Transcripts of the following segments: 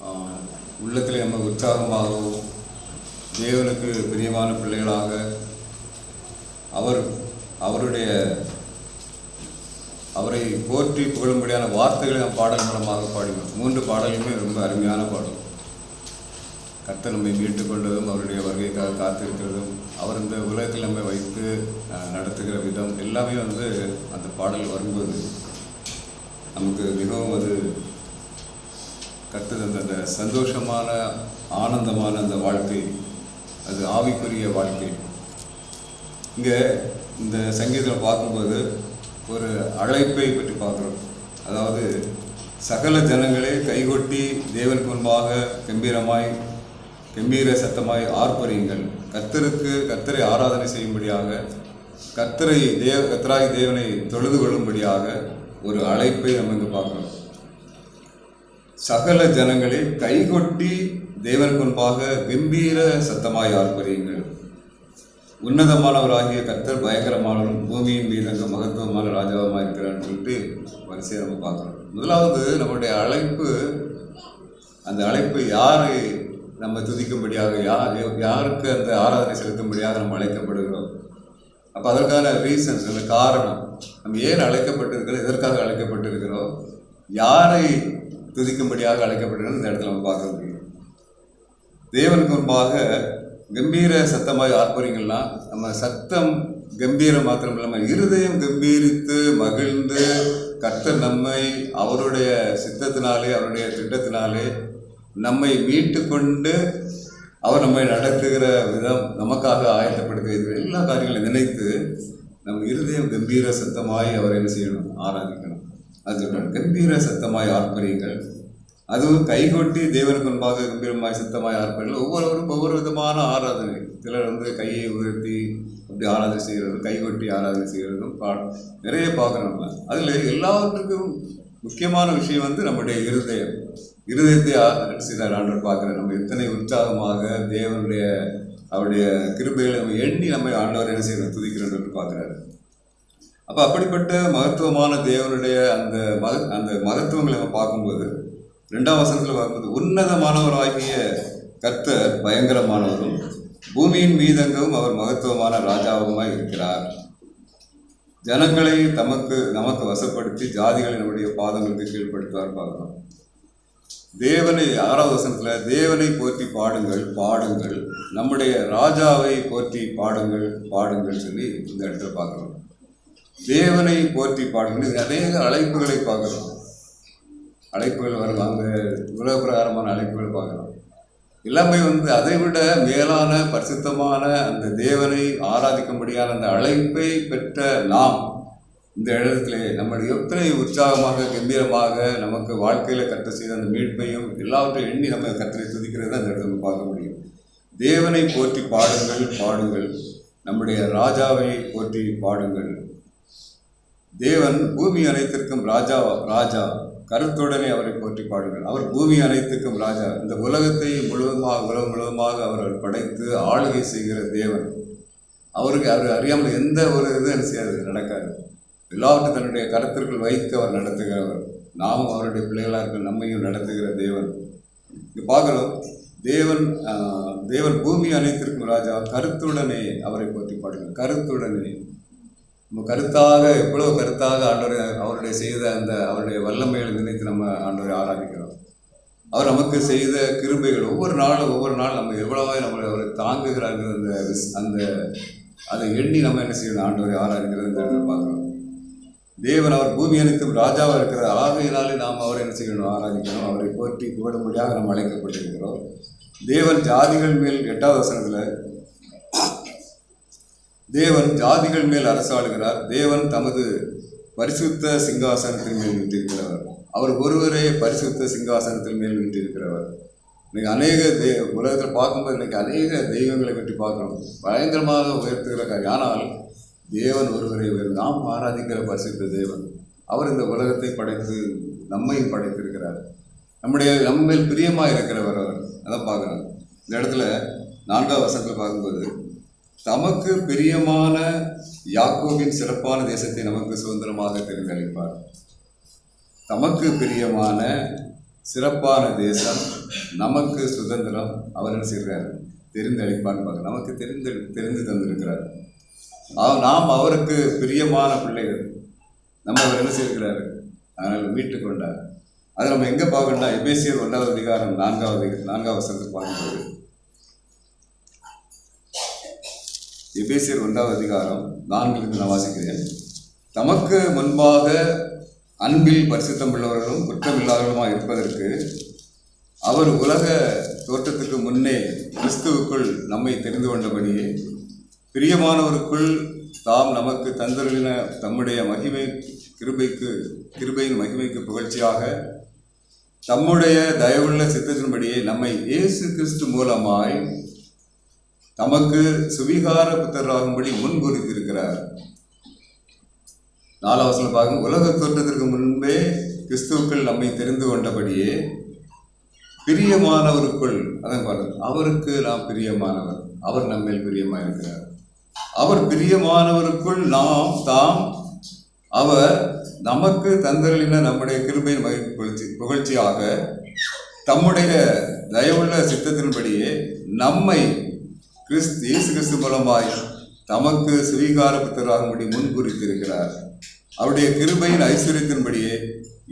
ஆஹ், உள்ளத்தில் நம்ம உற்சாகமாகவும் தேவனுக்கு பிரியமான பிள்ளைகளாக அவர் அவருடைய அவரை போற்றி புகழும்படியான வார்த்தைகளை நாம் பாடல் மூலமாக பாடினோம். மூன்று பாடலுமே ரொம்ப அருமையான பாடல். கர்த்தர் நம்மை மீட்டுக்கொண்டதும் அவருடைய வருகைக்காக காத்திருக்கிறதும் அவர் இந்த உலகத்தில் நம்மை வைத்து அஹ், நடத்துகிற விதம் எல்லாமே வந்து அந்த பாடல் வரும்போது நமக்கு மிகவும் அது கர்த்தர் அந்த சந்தோஷமான ஆனந்தமான அந்த வாழ்க்கை. அது ஆவிக்குரிய வாழ்க்கை. இங்கே இந்த சங்கீதத்தில் பார்க்கும்போது ஒரு அழைப்பை பற்றி பார்க்குறோம். அதாவது சகல ஜனங்களே கைகொட்டி தேவனுக்கு முன்பாக கம்பீரமாய் கம்பீர சத்தமாய் ஆர்ப்பரியுங்கள். கர்த்தருக்கு கர்த்தரை ஆராதனை செய்யும்படியாக கர்த்தரை தேவ கத்தராய் தேவனை தொழுது கொள்ளும்படியாக ஒரு அழைப்பை நம்ம இங்கே பார்க்குறோம். சகல ஜனங்களே கைகொட்டி தேவனுக்கு முன்பாக கம்பீர சத்தமாய் ஆர்ப்பரியுங்கள். உன்னதமானவராகிய கர்த்தர் பயங்கரமானவரும் பூமியின் மீது அங்கே மகத்துவமான ராஜாவமாக இருக்கிறான்னு சொல்லிட்டு வரிசையை நம்ம பார்க்குறோம். முதலாவது நம்முடைய அழைப்பு அந்த அழைப்பு யாரை நம்ம துதிக்கும்படியாக யார் யாருக்கு அந்த ஆராதனை செலுத்தும்படியாக நம்ம அழைக்கப்படுகிறோம்? அப்போ அதற்கான ரீசன்ஸ் அந்த காரணம் நம்ம ஏன் அழைக்கப்பட்டிருக்கிறோம் எதற்காக அழைக்கப்பட்டிருக்கிறோம்? யாரை துதிக்கும்படியாக அழைக்கப்பட்டிருக்கிறோம் இந்த இடத்துல நம்ம பார்க்க முடியும். தேவனுக்கு முன்பாக கம்பீர சத்தமாக ஆர்ப்பரிங்கள்னா நம்ம சத்தம் கம்பீரம் மாத்திரம் இல்லாமல் இருதயம் கம்பீரித்து மகிழ்ந்து கர்த்தர் நம்மை அவருடைய சித்தத்தினாலே அவருடைய திட்டத்தினாலே நம்மை மீட்டு கொண்டு அவர் நம்மை நடத்துகிற விதம் நமக்காக ஆயத்தப்படுத்துகிற எல்லா காரியங்களையும் நினைத்து நம்ம இருதயம் கம்பீர சத்தமாய் அவர் என்ன செய்யணும்? ஆராதிக்கணும். அது கம்பீர சத்தமாய் ஆர்ப்பரியுங்கள். அதுவும் கைகொட்டி தேவனுக்கு முன்பாக கம்பீரமாய் சத்தமாய் ஆர்ப்பரிகள் ஒவ்வொருவரும் ஒவ்வொரு விதமான ஆராதனை. சிலர் வந்து கையை உயர்த்தி அப்படி ஆராதனை செய்கிறதும் கைகொட்டி ஆராதனை செய்கிறதும் பா நிறைய பார்க்குறோம்ல அதில் எல்லாவற்றுக்கும் முக்கியமான விஷயம் வந்து நம்முடைய இருதயம். இருதயத்தை ஆ- செய்தார் ஆண்டவர் பார்க்குறார் நம்ம எத்தனை உற்சாகமாக தேவனுடைய அவருடைய கிருபைகளை நம்ம எண்ணி நம்ம ஆண்டவர் என்ன செய்யணும் துதிக்கிறோம் என்று பார்க்குறாரு. அப்போ அப்படிப்பட்ட மகத்துவமான தேவனுடைய அந்த மக அந்த மகத்துவங்களை நம்ம பார்க்கும்போது ரெண்டாம் வசனத்தில் பார்க்கும்போது உன்னதமானவராகிய கர்த்தர் பயங்கரமானவரும் பூமியின் மீதங்கவும் அவர் மகத்துவமான ராஜாவுமாய் இருக்கிறார். ஜனங்களை தமக்கு நமக்கு வசப்படுத்தி ஜாதிகளை நம்முடைய பாதங்களுக்கு கீழ்படுத்துவார் பார்க்கணும். தேவனை ஆறாவது வசனத்தில் தேவனை போற்றி பாடுங்கள் பாடுங்கள். நம்முடைய ராஜாவை போற்றி பாடுங்கள் பாடுங்கள் சொல்லி இந்த இடத்துல பார்க்குறோம் தேவனை போற்றி பாடுங்கள் அநேக அழைப்புகளை பார்க்கிறோம். அழைப்புகள் வரும் அந்த உலக பிரகாரமான அழைப்புகள் பார்க்கிறோம். எல்லாமே வந்து அதை விட மேலான பரிசுத்தமான அந்த தேவனை ஆராதிக்கும்படியான அந்த அழைப்பை பெற்ற நாம் இந்த இடத்திலே நம்முடைய எத்தனை உற்சாகமாக கம்பீரமாக நமக்கு வாழ்க்கையில் கற்று செய்த அந்த மீட்பையும் எல்லாவற்றையும் எண்ணி நம்ம கற்றை துதிக்கிறது அந்த இடத்துல நம்ம பார்க்க முடியும். தேவனை போற்றி பாடுங்கள் பாடுங்கள். நம்முடைய ராஜாவை போற்றி பாடுங்கள். தேவன் பூமி அனைத்திற்கும் ராஜா ராஜா கருத்துடனே அவரை போற்றி பாடுங்கள் அவர் பூமி அனைத்துக்கும் ராஜா. இந்த உலகத்தை முழுவதுமாக உலகம் முழுவதுமாக அவர் படைத்து ஆளுகை செய்கிற தேவன். அவருக்கு அவர் அறியாமல் எந்த ஒரு இது செய்யாது நடக்காது. எல்லாவற்றையும் தன்னுடைய கருத்திற்குள் வைத்து அவர் நடத்துகிறவர். நாமும் அவருடைய பிள்ளைகளாக இருக்க நம்மையும் நடத்துகிற தேவன். இங்க பார்க்குறோம் தேவன் தேவன் பூமி அனைத்திற்கும் ராஜா. கருத்துடனே அவரை போற்றி பாடுங்கள் கருத்துடனே. நம்ம கருத்தாக எவ்வளவு கருத்தாக ஆண்டவரை அவருடைய செய்த அந்த அவருடைய வல்லமைகளை நினைத்து நம்ம ஆண்டவரை ஆராதிக்கிறோம். அவர் நமக்கு செய்த கிருபைகள் ஒவ்வொரு நாளும் ஒவ்வொரு நாள் நம்ம எவ்வளவாய் நம்மளை அவரை தாங்குகிறார்கள் அந்த அந்த அதை எண்ணி நம்ம என்ன செய்யணும்? ஆண்டவரை ஆராதிக்கிறது பார்க்குறோம். தேவன் அவர் பூமி அனைத்தும் ராஜாவாக இருக்கிறார் ஆகையினாலே நாம் அவரை என்ன செய்யணும்? ஆராதிக்கணும் அவரை போற்றி புகழும்படியாக நம்ம அழைக்கப்பட்டிருக்கிறோம். தேவன் ஜாதிகள் மேல் எட்டாவது வசனத்தில் தேவன் ஜாதிகள் மேல் அரசாளுகிறார். தேவன் தமது பரிசுத்த சிங்காசனத்தின் மேல் நின்றிருக்கிறவர். அவர் ஒருவரே பரிசுத்த சிங்காசனத்தின் மேல் நின்றிருக்கிறவர். இன்னைக்கு அநேக தே உலகத்தில் பார்க்கும்போது இன்னைக்கு அநேக தெய்வங்களை பற்றி பார்க்குறோம். பயங்கரமாக உயர்த்துகிற காரியம் ஆனால் தேவன் ஒருவரை நாம் ஆராதிக்கிற பரிசுத்த தேவன். அவர் இந்த உலகத்தை படைத்து நம்மையும் படைத்திருக்கிறார். நம்முடைய நம்ம மேல் பிரியமாக இருக்கிறவர் அவர். அதான் பார்க்குறாங்க இந்த இடத்துல நான்காவது வசத்தில் பார்க்கும்போது தமக்கு பிரியமான யாக்கோவின் சிறப்பான தேசத்தை நமக்கு சுதந்திரமாக தெரிந்தளிப்பார். தமக்கு பிரியமான சிறப்பான தேசம் நமக்கு சுதந்திரம் அவர் என்ன செய்கிறார்? தெரிந்தளிப்பான்னு பார்க்க நமக்கு தெரிந்து தெரிந்து தந்திருக்கிறார். நாம் அவருக்கு பிரியமான பிள்ளைகள். நம்ம அவர் என்ன செய்திருக்கிறாரு? அதனால் மீட்டு கொண்டார். அதை நம்ம எங்கே பார்க்கணும்னா எபேசியர் ஒன்றாவது அதிகாரம் நான்காவது நான்காவது வசனத்தை பார்க்கும்போது எபேசியர் ஒன்றாவது அதிகாரம் நான்கிலிருந்து நான் வாசிக்கிறேன். தமக்கு முன்பாக அன்பில் பரிசுத்தம் உள்ளவர்களும் குற்றமில்லாதவர்களுமாக இருப்பதற்கு அவர் உலக தோற்றத்துக்கு முன்னே கிறிஸ்துவுக்குள் நம்மை தெரிந்து கொண்டபடியே பிரியமானவருக்குள் தாம் நமக்கு தந்தருளின தம்முடைய மகிமை கிருபைக்கு கிருபையின் மகிமைக்கு புகழ்ச்சியாக தம்முடைய தயவுள்ள சித்தத்தின்படியே நம்மை இயேசு கிறிஸ்து மூலமாய் தமக்கு சுவிகார புத்தராகும்படி முன்குறித்திருக்கிறார் நாலாவசில் பார்க்கும் உலக தோற்றத்திற்கு முன்பே கிறிஸ்துவுக்குள் நம்மை தெரிந்து கொண்டபடியே பிரியமானவருக்குள் அதை பாருங்கள் அவருக்கு நாம் பிரியமானவர் அவர் நம்மேல் பிரியமாக இருக்கிறார். அவர் பிரியமானவருக்குள் நாம் தாம் அவர் நமக்கு தந்தரலின நம்முடைய கிருபையின் மகிழ் புகழ்ச்சி புகழ்ச்சியாக தம்முடைய தயவுள்ள சித்தத்தின்படியே நம்மை கிறிஸ்து இயேசு கிறிஸ்து மூலமாய் தமக்கு சுவீகார புத்தராகும்படி முன்குறித்திருக்கிறார். அவருடைய கிருபையின் ஐஸ்வர்யத்தின்படியே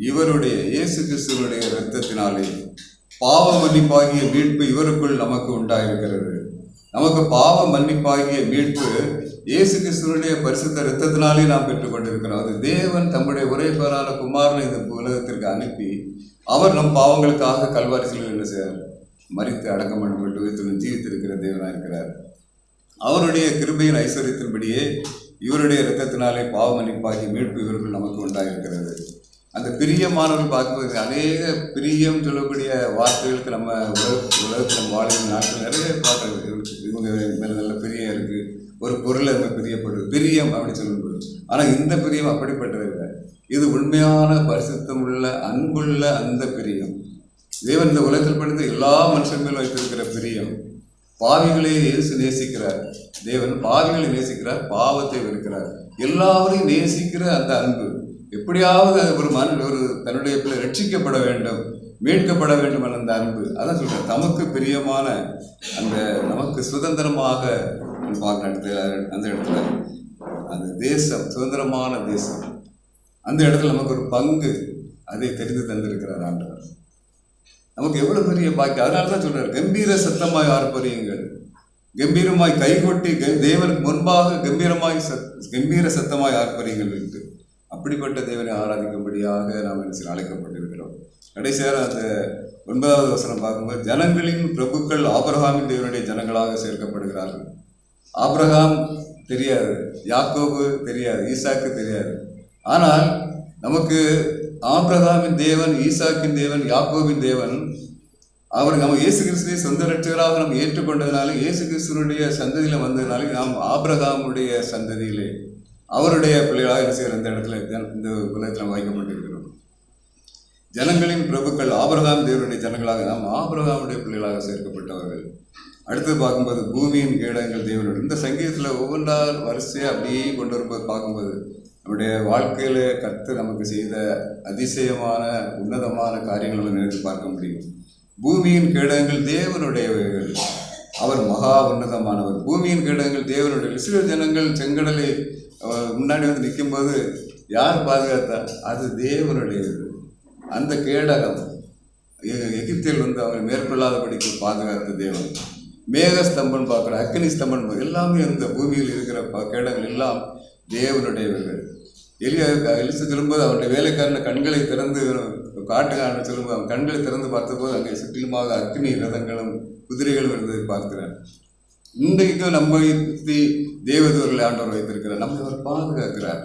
இவருடைய இயேசு கிறிஸ்துவனுடைய இரத்தத்தினாலே பாவ மன்னிப்பாகிய மீட்பு இவருக்குள் நமக்கு உண்டாயிருக்கிறது. நமக்கு பாவ மன்னிப்பாகிய மீட்பு இயேசு கிறிஸ்துவனுடைய பரிசுத்த இரத்தத்தினாலே நாம் பெற்றுக்கொண்டிருக்கிறோம். அது தேவன் தம்முடைய ஒரே பேரான குமாரனை இந்த உலகத்திற்கு அனுப்பி அவர் நம் பாவங்களுக்காக கல்வாரி சிலுவையில் என்ன செய்யார் மறித்து அடக்கம் பண்ணப்பட்டு உயிர்த்துடன் ஜீவித்திருக்கிற தேவனாக இருக்கிறார். அவருடைய கிருபையின் ஐஸ்வர்யத்தின்படியே இவருடைய இரத்தத்தினாலே பாவமன்னிப்பாகிய மீட்பு இவர்கள் நமக்கு உண்டாகிருக்கிறது அந்த பிரியமானவர்கள் பார்க்கும்போது அநேக பிரியம் சொல்லக்கூடிய வார்த்தைகளுக்கு நம்ம உலக உலகத்தில் நம்ம வாழும் நாட்கள் நிறைய பார்க்குறது இவங்க மேலே நல்ல பிரியம் இருக்குது ஒரு பொருளை நம்ம பிரியப்படுது. பிரியம் அப்படின்னு சொல்லும்போது. ஆனால் இந்த பிரியம் அப்படிப்பட்டது இது உண்மையான பரிசுத்தம் உள்ள அன்புள்ள அந்த பிரியம். தேவன் இந்த உலகத்தில் படித்த எல்லா மனுஷன் மேலும் வைத்திருக்கிற பிரியம் பாவிகளே இயேசு நேசிக்கிறார். தேவன் பாவிகளை நேசிக்கிறார் பாவத்தை வெறுக்கிறார். எல்லாவரையும் நேசிக்கிற அந்த அன்பு. எப்படியாவது ஒரு மன ஒரு தன்னுடைய பிள்ளை ரட்சிக்கப்பட வேண்டும் மீட்கப்பட வேண்டும் என்ற அந்த அன்பு. அதான் சொல்கிறேன் தமக்கு பிரியமான அந்த நமக்கு சுதந்திரமாக பார்க்குற இடத்துல அந்த இடத்துல. அந்த தேசம் சுதந்திரமான தேசம். அந்த இடத்துல நமக்கு ஒரு பங்கு அதை தெரிந்து தந்திருக்கிறார் ஆண்டவர். நமக்கு எவ்வளவு பெரிய பாக்கியம்? அதனால தான் சொல்றாரு கம்பீர சத்தமாய் ஆர்ப்பரியுங்கள் கம்பீரமாய் கைகொட்டி க- தேவனுக்கு முன்பாக கம்பீரமாய் சத் கம்பீர சத்தமாய் ஆர்ப்பரியுங்கள் என்று. அப்படிப்பட்ட தேவனை ஆராதிக்கும்படியாக நாம் என்ன செய்ய அழைக்கப்பட்டிருக்கிறோம். கடைசியாக அந்த ஒன்பதாவது வசனம் பார்க்கும்போது ஜனங்களின் பிரபுக்கள் ஆபிரகாமின் தேவனுடைய ஜனங்களாக சேர்க்கப்படுகிறார்கள். ஆபிரகாம் தெரியாது யாக்கோபு தெரியாது ஈசாக்கு தெரியாது. ஆனால் நமக்கு ஆபிரகாமின் தேவன் ஈசாக்கின் தேவன் யாக்கோவின் தேவன் அவர் நம்ம இயேசு கிறிஸ்துவை சொந்த ரட்சகராக நாம் ஏற்றுக்கொண்டதுனால இயேசு கிறிஸ்துவனுடைய சந்ததியில வந்ததுனால நாம் ஆபிரகாமுடைய சந்ததியிலே அவருடைய பிள்ளைகளாக என்ன செய்கிற இந்த இடத்துல இந்த உலகத்தில் நாம் வைக்கப்பட்டிருக்கிறோம். ஜனங்களின் பிரபுக்கள் ஆபரகாம் தேவனுடைய ஜனங்களாக நாம் ஆபரகாமுடைய பிள்ளைகளாக சேர்க்கப்பட்டவர்கள். அடுத்து பார்க்கும்போது பூமியின் கீடங்கள் தேவனுடைய இந்த சங்கீதத்தில் ஒவ்வொன்றா வரிசையாக அப்படியே கொண்டு வரும்போது பார்க்கும்போது நம்முடைய வாழ்க்கையில் கற்று நமக்கு செய்த அதிசயமான உன்னதமான காரியங்களை நம்ம நினைத்து பார்க்க முடியும். பூமியின் கேடகங்கள் தேவனுடையவர்கள் அவர் மகா உன்னதமானவர். பூமியின் கீடங்கள் தேவனுடைய சில ஜனங்கள் செங்கடலை முன்னாடி வந்து நிற்கும்போது யார் பாதுகாத்தா அது தேவனுடையது. அந்த கேடகம் எ- எகிப்தில் வந்து அவர் மேற்கொள்ளாதபடிக்கு பாதுகாத்த தேவன். மேக ஸ்தம்பன் பார்க்குற அக்னி ஸ்தம்பன் எல்லாமே அந்த பூமியில் இருக்கிற ப- கேடங்கள் எல்லாம் தேவனுடையவர்கள் எலியா எலிசு திரும்போது அவருடைய வேலைக்காரன கண்களை திறந்து காட்டுக்காரனை திரும்ப அவன் கண்களை திறந்து பார்த்தபோது அங்கே சுற்றிலுமாக அக்னி ரதங்களும் குதிரைகளும் இருந்ததை பார்க்கிறான் இன்றைக்கும் நம்ம சுற்றி தேவதூர்களை ஆண்டவர் வைத்திருக்கிறார். நம்மை அவர் பாதுகாக்கிறார்.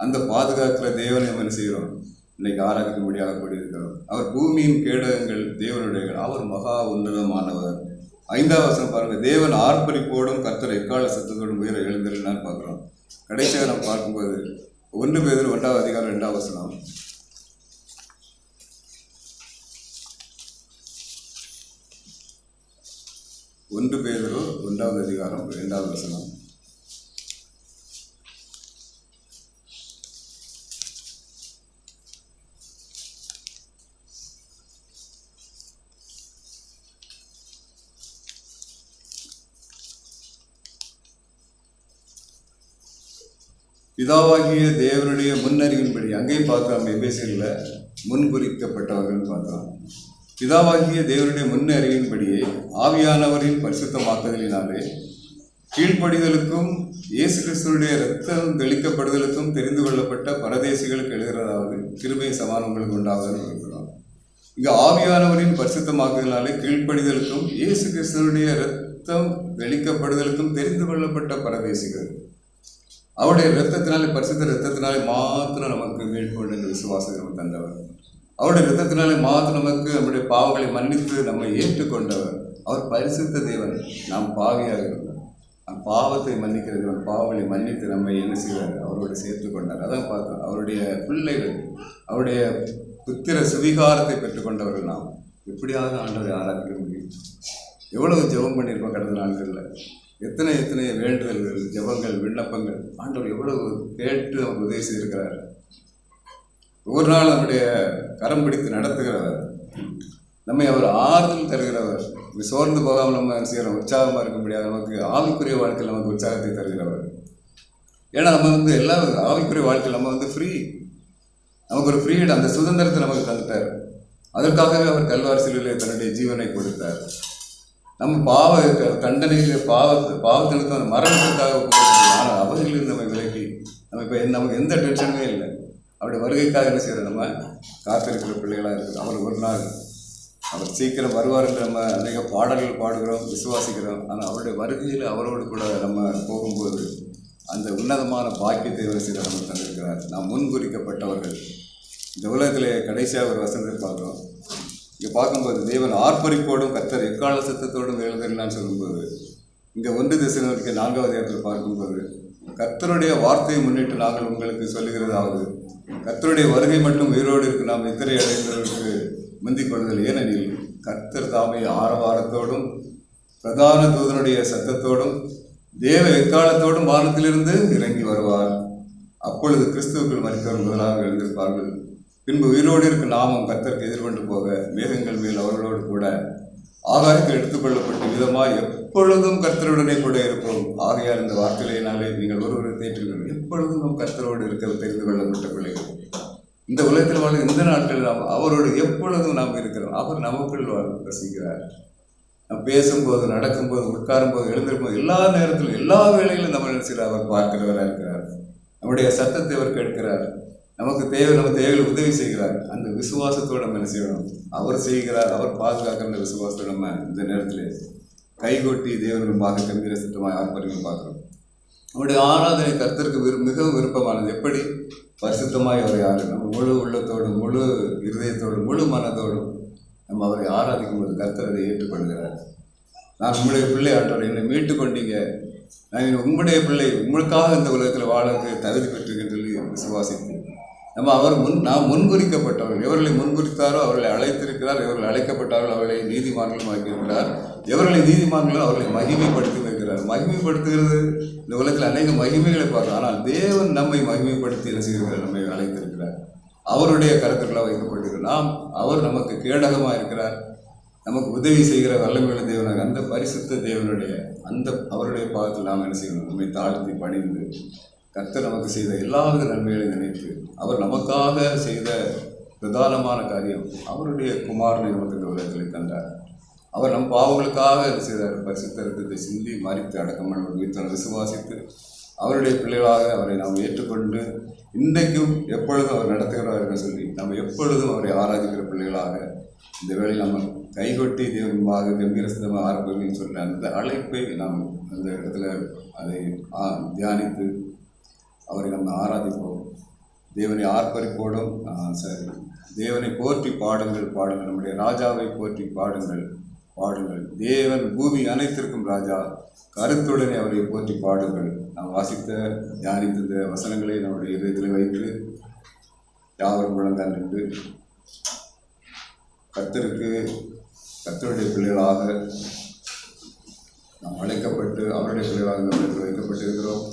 அந்த பாதுகாக்கிற தேவனை நம்ம என்ன செய்கிறோம் இன்னைக்கு ஆராதிக்க முடியாத கூடியிருக்கிறோம் அவர் பூமியின் கேடகங்கள் தேவனுடைய அவர் மகா உன்னதமானவர். ஐந்தாவது வசனம் பாருங்கள் தேவன் ஆர்ப்பரிப்போடும் கர்த்தர் எக்கால சத்தத்தோடும் உயர எழுந்திருந்தான்னு பார்க்குறோம். கடைசியாக நம்ம பார்க்கும்போது ஒன்று பேர் ஒன்றாவது அதிகாரம் ரெண்டாவது வசனம். ஒன்று பேதரோ ஒன்றாவது அதிகாரம் ரெண்டாவது வசனம். பிதாவாகிய தேவனுடைய முன்னறிவின்படி அங்கேயும் பார்க்கலாம் எபேசியில் முன்குறிக்கப்பட்டவர்கள் பார்க்கலாம். பிதாவாகிய தேவனுடைய முன்னறிவின்படியே ஆவியானவரின் பரிசுத்தமாக்குதலினாலே கீழ்ப்படிதலுக்கும் இயேசு கிறிஸ்துவனுடைய ரத்தம் தெளிக்கப்படுதலுக்கும் தெரிந்து கொள்ளப்பட்ட பரதேசிகளுக்கு எழுதுகிறதாவது கிருபை சமானங்களுக்கு உண்டாவதுன்னு இருக்கிறோம் இங்கு ஆவியானவரின் பரிசுத்தமாக்குதலினாலே கீழ்ப்படிதலுக்கும் இயேசு கிறிஸ்துவனுடைய ரத்தம் வெளிக்கப்படுதலுக்கும் தெரிந்து கொள்ளப்பட்ட பரதேசிகள். அவருடைய ரத்தத்தினாலே பரிசுத்த ரத்தத்தினாலே மாத்திரம் நமக்கு மீட்பு என்ற விசுவாசத்தை நமக்கு தந்தவர் அவருடைய ரத்தத்தினாலே மாத்திரம் நமக்கு நம்முடைய பாவங்களை மன்னித்து நம்மை ஏற்றுக்கொண்டவர். அவர் பரிசுத்த தேவன். நாம் பாவியாக இருந்தோம் பாவத்தை மன்னிக்கிற தேவன். பாவங்களை மன்னித்து நம்மை என்ன செய்வார்? அவரோடு சேர்த்து கொண்டார் அதான் பார்த்தோம். அவருடைய பிள்ளைகள் அவருடைய புத்திர சுவிகாரத்தை பெற்றுக்கொண்டவர்கள் நாம். எப்படியாவது ஆண்டவரை ஆராதிக்க முடியும். எவ்வளவு ஜெபம் பண்ணியிருக்கோம் கடந்த நாட்களில். எத்தனை எத்தனை வேண்டுதல்கள் ஜெபங்கள் விண்ணப்பங்கள்? ஆண்டவர் எவ்வளவு கேட்டு அவர் உதவி செய்திருக்கிறார். ஒவ்வொரு நாள் அவருடைய கரம் பிடித்து நடத்துகிறவர். நம்மை அவர் ஆறுதல் தருகிறவர். சோர்ந்து போகாமல் நம்ம செய்கிற செய்கிறோம் உற்சாகமாக இருக்க முடியாது நமக்கு ஆவிக்குரிய வாழ்க்கையில் நமக்கு உற்சாகத்தை தருகிறவர். ஏன்னா நம்ம வந்து எல்லா ஆவிக்குரிய வாழ்க்கையில் நம்ம வந்து ஃப்ரீ நமக்கு ஒரு ஃப்ரீடம் அந்த சுதந்திரத்தை நமக்கு தந்துட்டார். அதற்காகவே அவர் கல்வார் சிலுவிலே தன்னுடைய ஜீவனை கொடுத்தார். நம்ம பாவ தண்டனைக்கு பாவ பாவத்திற்கு அந்த மரணத்திற்காக ஆனால் அவர்களில் நம்ம விலக்கி நம்ம இப்போ நமக்கு எந்த டென்ஷனுமே இல்லை. அவருடைய வருகைக்காக என்ன செய்யறது நம்ம? காத்திருக்கிற பிள்ளைகளாக இருக்குது அவர் ஒரு நாள் அவர் சீக்கிரம் வருவார் என்று நம்ம அநேக பாடல்கள் பாடுகிறோம் விசுவாசிக்கிறோம். ஆனால் அவருடைய வருகையில் அவரோடு கூட நம்ம போகும்போது அந்த உன்னதமான பாக்கியத்தை அவர் செய்த நமக்கு தந்திருக்கிறார். நாம் முன்குறிக்கப்பட்டவர்கள். இந்த உலகத்திலே கடைசியாக ஒரு வசனத்தை பார்க்குறோம். இங்கே பார்க்கும்போது தேவன் ஆர்ப்பரிப்போடும் கத்தர் எக்கால சத்தத்தோடும் எழுதுகிறான்னு சொல்லும்போது இங்கே ஒன்று திசைக்கு நான்காவது இடத்துல பார்க்கும்போது கர்த்தருடைய வார்த்தையை முன்னிட்டு நாங்கள் உங்களுக்கு சொல்லுகிறதாவது கர்த்தருடைய வருகை மட்டும் உயிரோடு இருக்கு நாம் இத்தனை அடைந்தவர்களுக்கு முந்திக் கொள்ளுதல் ஏனெனில் கர்த்தர் தாமை ஆரவாரத்தோடும் பிரதான தூதனுடைய சத்தத்தோடும் தேவ எக்காலத்தோடும் வானத்திலிருந்து இறங்கி வருவார். அப்பொழுது கிறிஸ்துவுக்குள் மறித்தவர் முதலாக எழுந்திருப்பார்கள். பின்பு உயிரோடு இருக்கும் நாமும் கர்த்தருக்கு எதிர்கொண்டு போக மேகங்கள் மேல் அவர்களோடு கூட ஆகாயத்தில் எடுத்துக்கொள்ளப்பட்ட விதமாக எப்பொழுதும் கர்த்தருடனே கூட இருப்போம். ஆகையால் இந்த வார்த்தையினாலே நீங்கள் ஒருவரை தேற்றுங்கள் எப்பொழுதும் நம் கர்த்தரோடு இருக்க தெரிந்து கொள்ளப்பட்ட பிள்ளைகள் இந்த உலகத்தில் வாழ இந்த நாட்களில் நாம் அவரோடு எப்பொழுதும் நாம் இருக்கிறோம். அவர் நமக்குள் வசிக்கிறார். நாம் பேசும்போது நடக்கும்போது உட்காரும்போது எழுந்திருக்கும்போது எல்லா நேரத்திலும் எல்லா வேலையிலும் நம்ம நினைச்சிட அவர் பார்க்கிறவராக இருக்கிறார் நம்முடைய சத்தத்தை அவர் கேட்கிறார். நமக்கு தேவை நம்ம தேவையில் உதவி செய்கிறார். அந்த விசுவாசத்தோடு நம்ம என்ன செய்யணும்? அவர் செய்கிறார் அவர் பாதுகாக்கிற அந்த விசுவாசத்தோடு நம்ம இந்த நேரத்தில் கைகொட்டி தேவன் பார்க்க கம்பீர சித்தமாக ஆர்ப்பரிகள் பார்க்குறோம். நம்முடைய ஆராதனை கர்த்தருக்கு விரு மிகவும் விருப்பமானது. எப்படி? பரிசுத்தமாய் அவரை ஆறு நம்ம முழு உள்ளத்தோடும் முழு இருதயத்தோடும் முழு மனதோடும் நம்ம அவரை ஆராதிக்கும் போது கர்த்தர் அதை ஏற்றுக்கொள்கிறார். நான் உங்களுடைய பிள்ளை ஆற்றோட என்னை மீட்டு கொண்டீங்க. நான் உங்களுடைய பிள்ளை உங்களுக்காக இந்த உலகத்தில் வாழக்கு தகுதி பெற்றிருக்கேன் சொல்லி விசுவாசித்து நம்ம அவர் முன் நாம் முன்குறிக்கப்பட்டவர்கள். எவர்களை முன்குறித்தாரோ அவர்களை அழைத்திருக்கிறார் எவர்கள் அழைக்கப்பட்டார்கள் அவர்களை நீதிமான்களும் ஆக்கியிருக்கிறார். எவர்களை நீதிமான்களும் அவர்களை மகிமைப்படுத்தி வைக்கிறார் மகிமைப்படுத்துகிறது இந்த உலகத்தில் அநேக மகிமைகளை பார்க்கிறோம். ஆனால் தேவன் நம்மை மகிமைப்படுத்தி என்ன செய்கிறார் நம்மை அழைத்திருக்கிறார். அவருடைய கருத்துக்களாக வைக்கப்பட்டிருக்கிறார். நாம் அவர் நமக்கு கேடகமாக இருக்கிறார். நமக்கு உதவி செய்கிற வல்லமையுள்ள தேவனாக அந்த பரிசுத்த தேவனுடைய அந்த அவருடைய பாகத்தில் நாம் என்ன செய்யணும்? நம்மை தாழ்த்தி பணிந்து கர்த்தர் நமக்கு செய்த எல்லாவித நன்மைகளை நினைத்து அவர் நமக்காக செய்த பிரதானமான காரியம் அவருடைய குமாரனை நமக்கு இந்த உலகத்தில் தந்தார். அவர் நம் பாவங்களுக்காக செய்தார். பரிசுத்த ரத்தத்தை சிந்தி மறித்து அடக்கம் பண்ண விசுவாசித்து அவருடைய பிள்ளைகளாக அவரை நாம் ஏற்றுக்கொண்டு இன்றைக்கும் எப்பொழுதும் அவர் நடத்துகிறார் என்று சொல்லி நம்ம எப்பொழுதும் அவரை ஆராதிக்கிற பிள்ளைகளாக இந்த வேளையில் நம்ம கைகொட்டி தேவன்பாக கம்பீரசிதமாக ஆரம்பின்னு சொல்கிற அந்த அழைப்பை நாம் அந்த இடத்துல அதை தியானித்து அவரை நம்ம ஆராதிப்போம். தேவனை ஆர்ப்பரிப்போடும் சரி தேவனை போற்றி பாடுங்கள் பாடுங்கள். நம்முடைய ராஜாவை போற்றி பாடுங்கள் பாடுங்கள். தேவன் பூமி அனைத்திற்கும் ராஜா. கருத்துடனே அவரை போற்றி பாடுங்கள். நாம் வாசித்த தியானித்த வசனங்களை நம்முடைய இதயத்தில் வைத்து யாவரும் முழங்கால் நின்று கத்தருக்கு கத்தருடைய பிள்ளைகளாக நாம் அழைக்கப்பட்டு அவருடைய பிள்ளைகளாக வைக்கப்பட்டிருக்கிறோம்